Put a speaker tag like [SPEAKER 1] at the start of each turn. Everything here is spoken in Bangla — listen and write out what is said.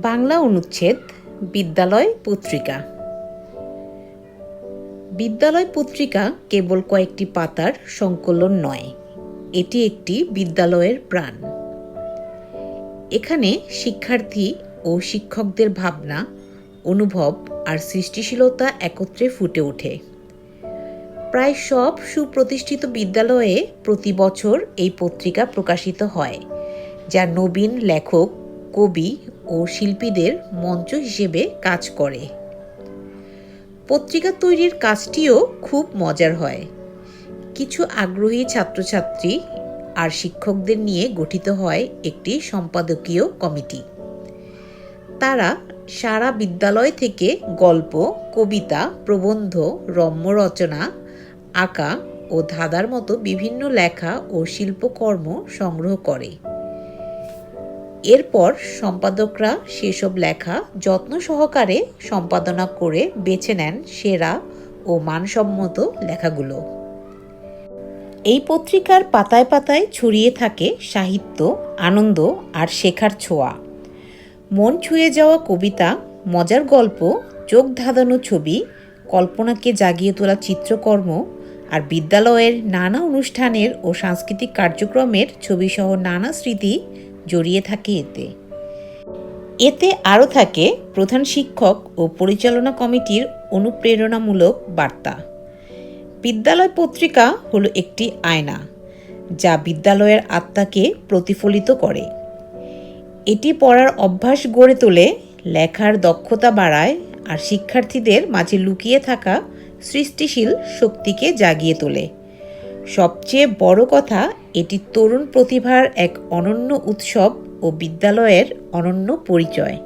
[SPEAKER 1] বাংলা অনুচ্ছেদ, বিদ্যালয় পত্রিকা। বিদ্যালয় পত্রিকা কেবল কয়েকটি পাতার সংকলন নয়, এটি একটি বিদ্যালয়ের প্রাণ। এখানে শিক্ষার্থী ও শিক্ষকদের ভাবনা, অনুভব আর সৃষ্টিশীলতা একত্রে ফুটে ওঠে। প্রায় সব সুপ্রতিষ্ঠিত বিদ্যালয়ে প্রতি বছর এই পত্রিকা প্রকাশিত হয়, যা নবীন লেখক কবি ও শিল্পীদের মঞ্চ হিসেবে কাজ করে। পত্রিকা তৈরির কাজটিও খুব মজার হয়। কিছু আগ্রহী ছাত্রছাত্রী আর শিক্ষকদের নিয়ে গঠিত হয় একটি সম্পাদকীয় কমিটি। তারা সারা বিদ্যালয় থেকে গল্প, কবিতা, প্রবন্ধ রম্য রচনা আঁকা ও ধাঁধার মতো বিভিন্ন লেখা ও শিল্পকর্ম সংগ্রহ করে। এরপর সম্পাদকরা সেসব লেখা যত্ন সহকারে সম্পাদনা করে বেছে নেন সেরা ও মানসম্মত লেখাগুলো। এই পত্রিকার পাতায় পাতায় ছড়িয়ে থাকে সাহিত্য, আনন্দ আর শেখার ছোঁয়া। মন ছুঁয়ে যাওয়া কবিতা, মজার গল্প, চোখ ধাঁধানো ছবি, কল্পনাকে জাগিয়ে তোলা চিত্রকর্ম আর বিদ্যালয়ের নানা অনুষ্ঠানের ও সাংস্কৃতিক কার্যক্রমের ছবিসহ নানা স্মৃতি জড়িয়ে থাকে এতে। এতে আরও থাকে প্রধান শিক্ষক ও পরিচালনা কমিটির অনুপ্রেরণামূলক বার্তা। বিদ্যালয় পত্রিকা হলো একটি আয়না, যা বিদ্যালয়ের আত্মাকে প্রতিফলিত করে। এটি পড়ার অভ্যাস গড়ে তোলে, লেখার দক্ষতা বাড়ায়, আর শিক্ষার্থীদের মাঝে লুকিয়ে থাকা সৃষ্টিশীল শক্তিকে জাগিয়ে তোলে। সবচেয়ে বড় কথা এটি তরুণ প্রতিভার এক অনন্য উৎসব ও বিদ্যালয়ের অনন্য পরিচয়।